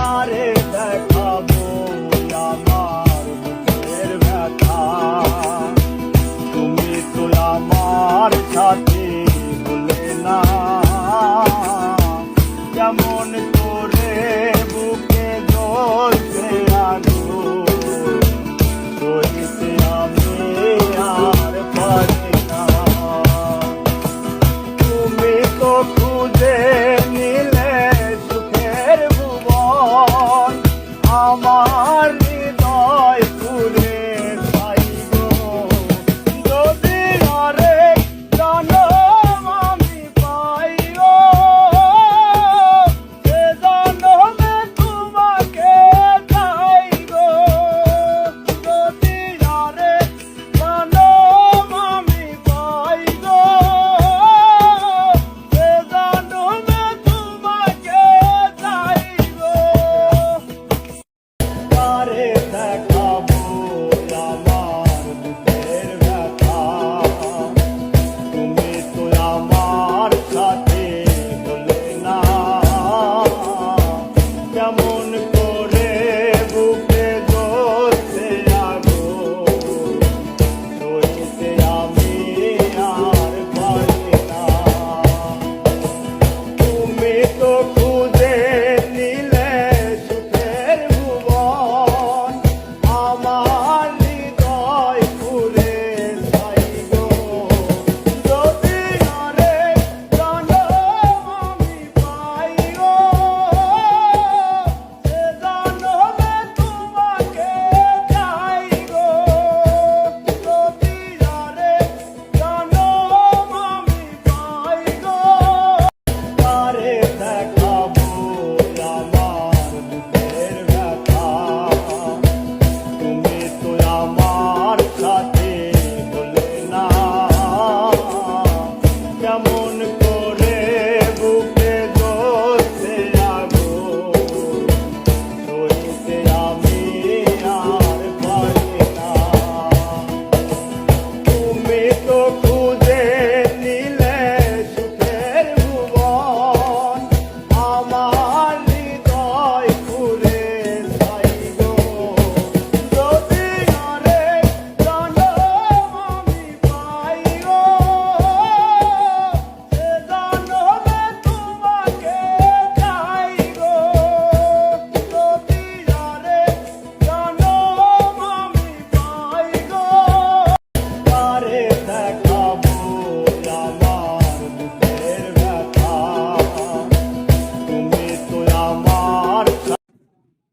তারে দেখাবো আমার বুকের ব্যথা। তুমি তো আমার সাথে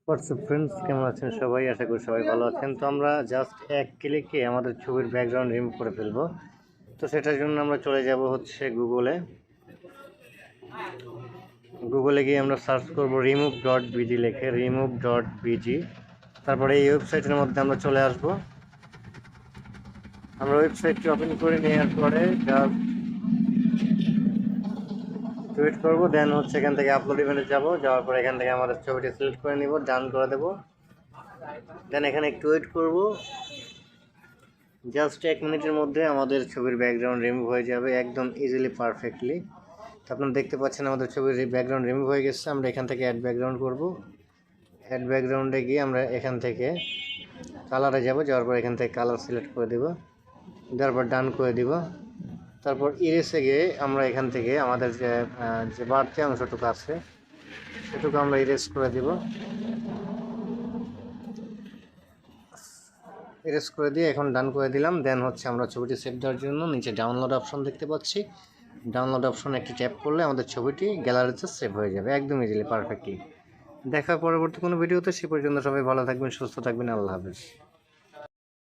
হোয়াটসঅ্যাপ ফ্রেন্ডস কেমন আছেন সবাই? আশা করি সবাই ভালো আছেন। তো আমরা জাস্ট এক ক্লিকে আমাদের ছবির ব্যাকগ্রাউন্ড রিমুভ করে ফেলব। তো সেটার জন্য আমরা চলে যাব হচ্ছে গুগলে গুগলে গিয়ে আমরা সার্চ করব রিমুভ ডট বিজি লেখে রিমুভ ডট বিজি তারপরে এই ওয়েবসাইটের মধ্যে আমরা চলে আসব। আমরা ওয়েবসাইটটি ওপেন করে নেওয়ার পরে জাস্ট টুইট করব দেন হচ্ছে এখান থেকে আপলোড ইভেন্টে যাব, যাওয়ার পর এখান থেকে আমাদের ছবিটি সিলেক্ট করে নিব ডান করে দেবো। দেন এখানে একটু ওয়েট করব। জাস্ট এক মিনিটের মধ্যে আমাদের ছবির ব্যাকগ্রাউন্ড রিমুভ হয়ে যাবে একদম ইজিলি পারফেক্টলি তো আপনারা দেখতে পাচ্ছেন আমাদের ছবির ব্যাকগ্রাউন্ড রিমুভ হয়ে গেছে, আমরা এখান থেকে অ্যাড ব্যাকগ্রাউন্ড করব। অ্যাড ব্যাকগ্রাউন্ডে গিয়ে আমরা এখান থেকে কালারে যাব, যাওয়ার পর এখান থেকে কালার সিলেক্ট করে দেব। দেওয়ার পর ডান করে দিব। তারপর ইরেসে গিয়ে আমরা এখান থেকে আমাদের যে যে বাড়তি অংশটুকু আছে, সেটুকু আমরা ইরেজ করে দিব। ইরেজ করে দিয়ে এখন ডান করে দিলাম। দেন হচ্ছে আমরা ছবিটি সেভ দেওয়ার জন্য নিচে ডাউনলোড অপশন দেখতে পাচ্ছি। ডাউনলোড অপশন একটি ট্যাপ করলে আমাদের ছবিটি গ্যালারিতে সেভ হয়ে যাবে, একদম ইজিলি পারফেক্টলি দেখা পরবর্তী কোনো ভিডিওতে সে পর্যন্ত সবাই ভালো থাকবেন, সুস্থ থাকবেন, আল্লাহ হাফেজ।